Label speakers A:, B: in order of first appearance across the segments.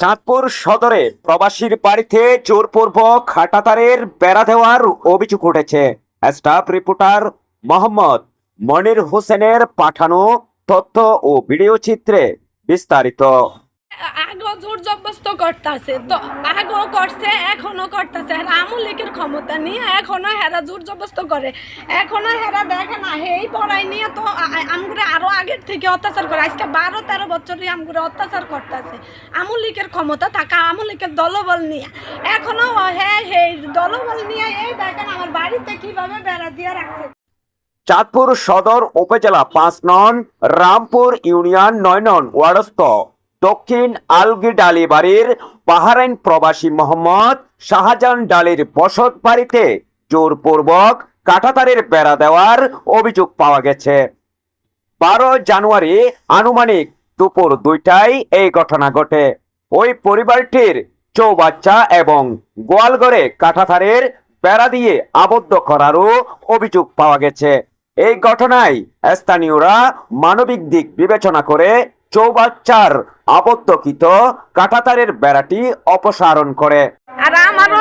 A: চাঁদপুর সদরে প্রবাসীর বাড়িতে জোরপূর্বক খাটাতারের বেড়া দেওয়ার অভিযোগ উঠেছে। স্টাফ রিপোর্টার মোহাম্মদ মনির হোসেনের পাঠানো তথ্য ও ভিডিও চিত্রে বিস্তারিত।
B: জোর করতেছে। তো করছে, এখনও করতেছে। লীগের ক্ষমতা নিয়ে এখনও হেরা জোর করে। এখনও হেরা দেখে না এই পড়াই নিয়ে তো আমগুলো আরও আগের থেকে অত্যাচার করে। আজকে বারো, তেরো বছরই আমগুলো অত্যাচার করতেছে। ক্ষমতা থাকা লীগের দলবল নিয়ে। এখনও হ্যাঁ দলবল নিয়ে এই দেখেন আমার বাড়িতে কীভাবে বেড়া দিয়ে রাখছে।
A: চাঁদপুর সদর উপজেলা পাঁচ নন রামপুর ইউনিয়ন নয় নন ওয়ারস্ত দক্ষিণ আলগি ডালি বাড়ির বাহারাইন প্রবাসী মোহাম্মদ শাহজাহান ডালির বসত বাড়িতে জোরপূর্বক কাঁটাতারের বেড়া দেওয়ার অভিযোগ পাওয়া গেছে। বারো জানুয়ারি আনুমানিক দুপুর দুইটায় এই ঘটনা ঘটে। ওই পরিবারটির চৌবাচ্চা এবং গোয়ালঘরে কাঁটাতারের বেড়া দিয়ে আবদ্ধ করারও অভিযোগ পাওয়া গেছে। এই ঘটনায় স্থানীয়রা মানবিক দিক বিবেচনা করে চৌবাচ্চার আবদ্ধকৃত কাঁটাতারের বেড়াটি অপসারণ করে।
B: আর আমারও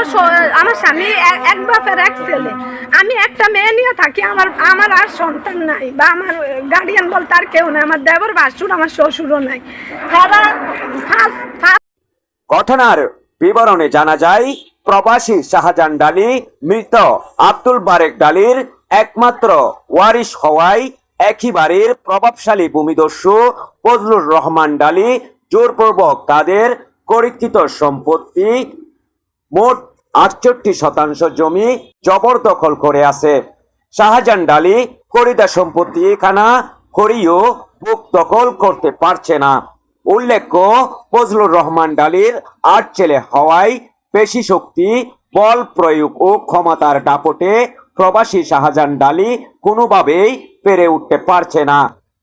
B: আমার স্বামী এক বাপের এক ছেলে। আমি একটা মেয়ে নিয়ে থাকি আমার আমার আর সন্তান নাই বা আমার গার্ডিয়ান বলতে আর কেউ নাই আমার দেবর বাসুর আমার শ্বশুরও নাই।
A: ঘটনার বিবরণে জানা যায় প্রবাসী শাহজাহান ডালি মৃত আব্দুল বারেক ডালির একমাত্র ওয়ারিশ হওয়ায় একই বাড়ির প্রভাবশালী ভূমিদস্যু ফজলুর রহমান ডালি জোরপূর্বক তাদের করিকৃত সম্পত্তি মোট আটষট্টি শতাংশ জমি জবরদখল করে আছে। শাহজাহান ডালি করিদা সম্পত্তি খানা করিও বুক দখল করতে পারছে না। উল্লেখ্য, ফজলুর রহমান ডালির আট ছেলে হওয়ায় পেশি শক্তি, বল প্রয়োগ ও ক্ষমতার দাপটে প্রবাসী শাহজাহান ডালি কোনোভাবেই পেরে উঠতে পারছে না।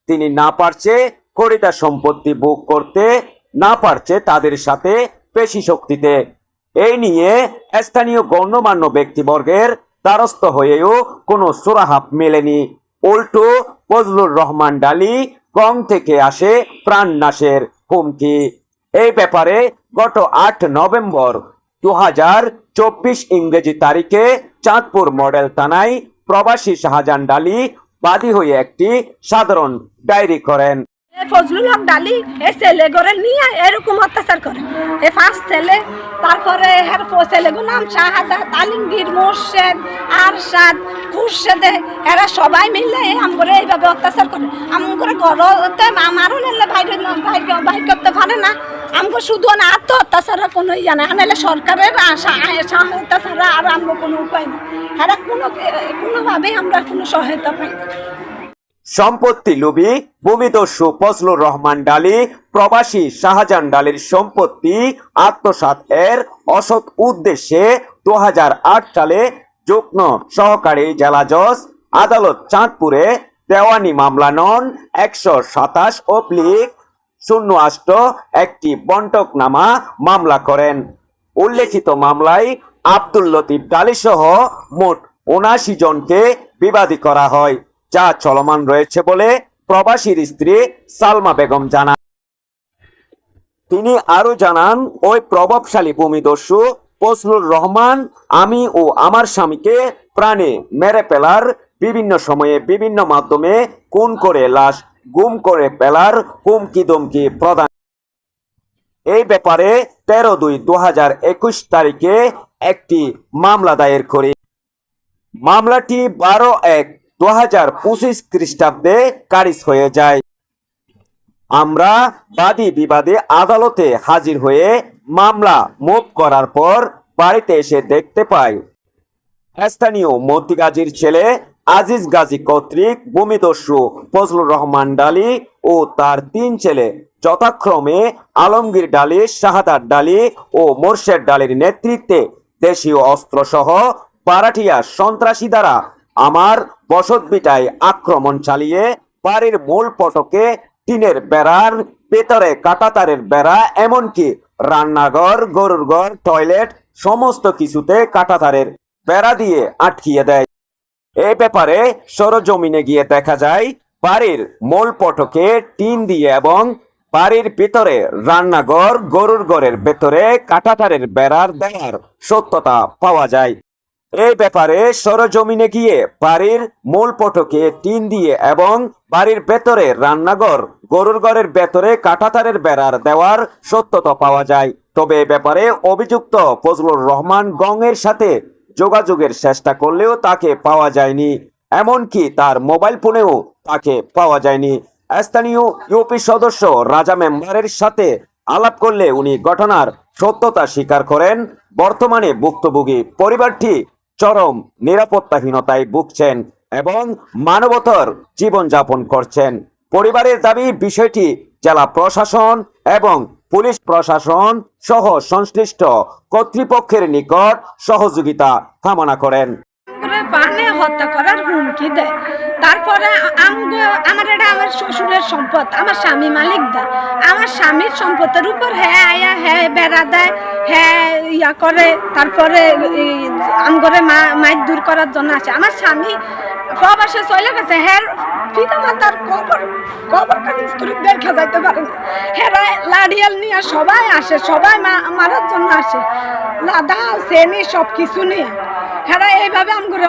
A: তিনি না পারছে করিদা সম্পত্তি বুক করতে না পারছে তাদের সাথে পেশি শক্তিতে। এই নিয়ে স্থানীয় গণ্যমান্য ব্যক্তিবর্গের দ্বারস্থ হয়েও কোনো সুরাহাপ মেলেনি। উল্টো ফজলুর রহমান ডালি কং থেকে আসে প্রাণনাশের হুমকি। এই ব্যাপারে গত আট নভেম্বর দু হাজার চব্বিশ ইংরেজি তারিখে চাঁদপুর মডেল থানায় প্রবাসী শাহজাহান ডালি বাদী হয়ে একটি সাধারণ ডায়েরি করেন।
B: ফজলুল হক ডালি, এ ছেলে করে নিয়ে, এরকম অত্যাচার করে। এ ফার্স্ট ছেলে, তারপরে হের ছেলেগুলো নাম শাহাদাত আলিমগীর মোর্শেদ, আরশাদ, খুরশেদে, এরা সবাই মিলে এই আমগরে এইভাবে অত্যাচার করে। আমগরে ঘরতে আমারও নিলে বাইরে বাইর করতে পারে না। আমগো শুধু না আত্মহত্যা ছাড়া কোনো ইয়া নাই। নাহলে সরকারের সহায়তা ছাড়া আর আমগো কোনো উপায় নেই। এরা কোনো কোনোভাবেই আমরা কোনো সহায়তা পাই না।
A: সম্পত্তি লোভী ভূমিদস্যু, ফজলুর রহমান ডালি, প্রবাসী শাহজাহান ডালির সম্পত্তি আত্মসাৎ এর অসৎ উদ্দেশ্যে দু হাজার আট সালে যুগ্ম সহকারী জেলা জজ আদালত চাঁদপুরে দেওয়ানি মামলা নন একশো সাতাশ অব্লিক শূন্য আষ্ট একটি বন্টকনামা মামলা করেন। উল্লেখিত মামলায় আব্দুল লতিফ ডালি সহ মোট উনাশি জনকে বিবাদী করা হয়। যা চলমান রয়েছে বলে প্রবাসীর স্ত্রী সালমা বেগম জানান। তিনি আরও জানান, ওই প্রভাবশালী ভূমিদস্যু ফজলুর রহমান, আমি ও আমার স্বামীকে প্রাণে মেরে ফেলার বিভিন্ন সময়ে বিভিন্ন মাধ্যমে খুন করে লাশ, গুম করে ফেলার হুমকি দমকি প্রদান এই ব্যাপারে তেরো দুই দু হাজার একুশ তারিখে একটি মামলা দায়ের করে। মামলাটি বারো এক দু হাজার পঁচিশ খ্রিস্টাব্দে কারিজ হয়ে যায়। আমরা বাদী বিবাদে আদালতে হাজির হয়ে মামলা মুভ করার পর বাড়িতে এসে দেখতে পাই, স্থানীয় মতি গাজীর ছেলে আজিজ গাজী কর্তৃক ভূমিদস্যু ফজলুর রহমান ডালি ও তার তিন ছেলে যথাক্রমে আলমগীর ডালি শাহাদার ডালি ও মোর্শেদ ডালির নেতৃত্বে দেশীয় অস্ত্রসহ পারাটিয়া সন্ত্রাসী দ্বারা আমার বসতভিটায় আক্রমণ চালিয়ে বাড়ির মূল পটকে টিনের বেড়ার ভেতরে কাটাতারের বেড়া, এমনকি রান্নাঘর, গরুর ঘর, টয়লেট, সমস্ত কিছুতে কাটাতারের বেড়া দিয়ে আটকিয়ে দেয়। এই ব্যাপারে সরজমিনে গিয়ে দেখা যায়, বাড়ির মূল পটকে টিন দিয়ে এবং বাড়ির ভিতরে রান্নাঘর, গরুর ঘরের ভেতরে কাটাতারের বেড়ার দেওয়ার সত্যতা পাওয়া যায়। এই ব্যাপারে সরজমিনে গিয়ে বাড়ির মূল পটকে টিন দিয়ে এবং বাড়ির ভেতরে রান্নাঘর, গরুর ঘরের ভেতরে কাঁটাতারের বেড়ার দেওয়ার সত্যতা পাওয়া যায়। তবে এ ব্যাপারে অভিযুক্ত ফজলুর রহমান গংয়ের সাথে যোগাযোগের চেষ্টা করলেও তাকে পাওয়া যায়নি। এমনকি তার মোবাইল ফোনেও তাকে পাওয়া যায়নি। স্থানীয় ইউপি সদস্য রাজা মেম্বারের সাথে আলাপ করলে উনি ঘটনার সত্যতা স্বীকার করেন। বর্তমানে ভুক্তভোগী পরিবারটি চরম নিরাপত্তাহীনতায় ভুগছেন এবং মানবতর জীবনযাপন করছেন। পরিবারের দাবি, বিষয়টি জেলা প্রশাসন এবং পুলিশ প্রশাসন সহ সংশ্লিষ্ট কর্তৃপক্ষের নিকট সহযোগিতা কামনা করেন।
B: করে পানে হত্যা করার হুমকি দেয়। তারপরে আমার এটা আমার শ্বশুরের সম্পদ, আমার স্বামী মালিক দেয়। আমার স্বামীর সম্পদের উপর হ্যাঁ আয়া হ্যাঁ বেড়া দেয় হ্যাঁ ইয়া করে, তারপরে আমগরে মা মাইক দূর করার জন্য আসে। আমার স্বামী প্রবাসে চলে গেছে হ্যাঁ পিতা মাতার কবর কবর স্ত্রী দেখা যাইতে পারে না। হেরা লাডিয়াল নিয়ে সবাই আসে, সবাই মারার জন্য আসে। লাদা শ্রেণি সব কিছু নিয়ে। হেরা এইভাবে আমগরে